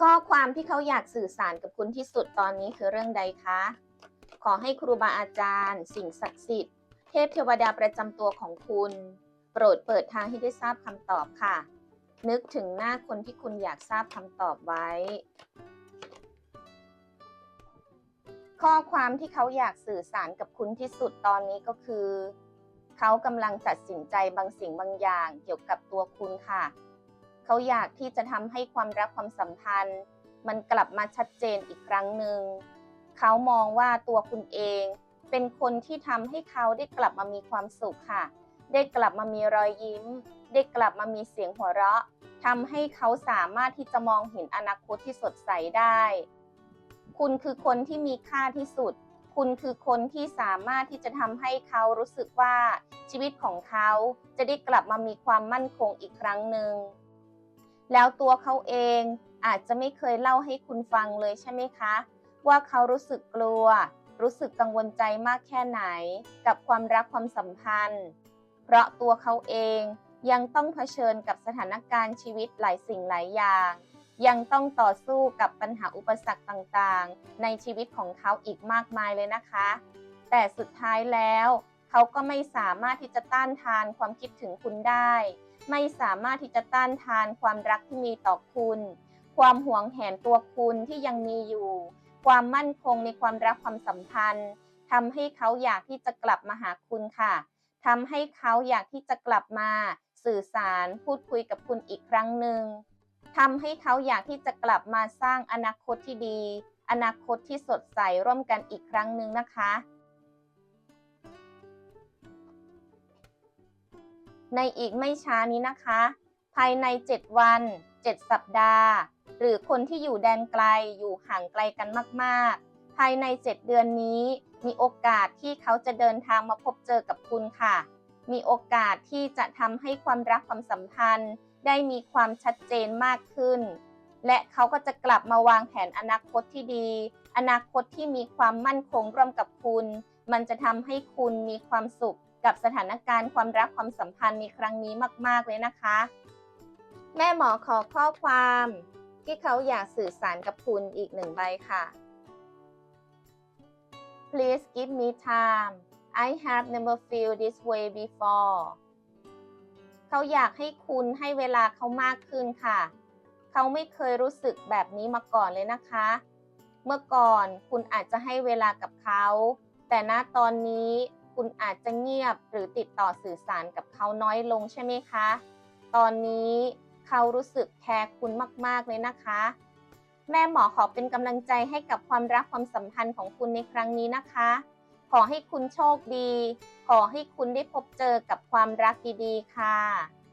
ข้อความที่เขาอยากสื่อสารกับคุณที่สุดตอนนี้คือเรื่องใดคะ ขอให้ครูบาอาจารย์ สิ่งศักดิ์สิทธิ์ เทพเทวดาประจำตัวของคุณ โปรดเปิดทางให้ได้ทราบคำตอบค่ะ นึกถึงหน้าคนที่คุณอยากทราบคำตอบไว้ ข้อความที่เขาอยากสื่อสารกับคุณที่สุดตอนนี้ก็คือ เขากำลังตัดสินใจบางสิ่งบางอย่างเกี่ยวกับตัวคุณค่ะ เขาอยากที่จะทำให้ความรักความสัมพันธ์ มันกลับมาชัดเจนอีกครั้งหนึ่งเขามองว่าตัวคุณเอง เป็นคนที่ทำให้เขาได้กลับมามีความสุขค่ะ ได้กลับมามีรอยยิ้ม ได้กลับมามีเสียงหัวเราะทำให้เขาสามารถที่จะมองเห็นอนาคตที่สดใสได้ คุณคือคนที่มีค่าที่สุด คุณคือคนที่สามารถที่จะทำให้เขารู้สึกว่าชีวิตของเขาจะได้กลับมามีความมั่นคงอีกครั้งหนึ่ง แล้วตัวเขาเองอาจจะไม่เคยเล่าให้คุณฟังเลยใช่ไหมคะ ว่าเขารู้สึกกลัว รู้สึกกังวลใจมากแค่ไหน กับความรักความสัมพันธ์ เพราะตัวเขาเองยังต้องเผชิญกับสถานการณ์ชีวิตหลายสิ่งหลายอย่าง ยังต้องต่อสู้กับปัญหาอุปสรรคต่างๆ ในชีวิตของเขาอีกมากมายเลยนะคะ แต่สุดท้ายแล้ว เขาก็ไม่สามารถที่จะต้านทานความคิดถึงคุณได้ ไม่สามารถที่จะต้านทานความรักที่มีต่อคุณ ความหวงแหนตัวคุณที่ยังมีอยู่ ความมั่นคงในความรักความสัมพันธ์ทำให้เขาอยากที่จะกลับมาหาคุณค่ะทำให้เขาอยากที่จะกลับมาสื่อสารพูดคุยกับคุณอีกครั้งหนึ่งทำให้เขาอยากที่จะกลับมาสร้างอนาคตที่ดี อนาคตที่สดใสร่วมกันอีกครั้งหนึ่งนะคะ ในอีกไม่ช้านี้นะคะ ภายใน 7 วัน 7 สัปดาห์ หรือคนที่อยู่แดนไกลอยู่ห่างไกลกันมากๆ ภายใน 7 เดือนนี้ มีโอกาสที่เขาจะเดินทางมาพบเจอกับคุณค่ะ มีโอกาสที่จะทำให้ความรักความสัมพันธ์ ได้มีความชัดเจนมากขึ้น และเขาก็จะกลับมาวางแผนอนาคตที่ดี อนาคตที่มีความมั่นคงร่วมกับคุณ มันจะทำให้คุณมีความสุข กับสถานการณ์ความรักความสัมพันธ์ในครั้งนี้มาก ๆ เลยนะคะ แม่หมอขอข้อความ ที่เขาอยากสื่อสารกับคุณอีกหนึ่งใบค่ะ Please give me time I have never feel this way before เขาอยากให้คุณให้เวลาเขามากขึ้นค่ะ เขาไม่เคยรู้สึกแบบนี้มาก่อนเลยนะคะ เมื่อก่อนคุณอาจจะให้เวลากับเขา แต่ณตอนนี้ คุณอาจจะเงียบหรือติดต่อสื่อสารกับเขาน้อยลงใช่ไหมคะ ตอนนี้เขารู้สึกแคร์คุณมากๆเลยนะคะ แม่หมอขอเป็นกำลังใจให้กับความรักความสัมพันธ์ของคุณในครั้งนี้นะคะ ขอให้คุณโชคดี ขอให้คุณได้พบเจอกับความรักดีๆค่ะ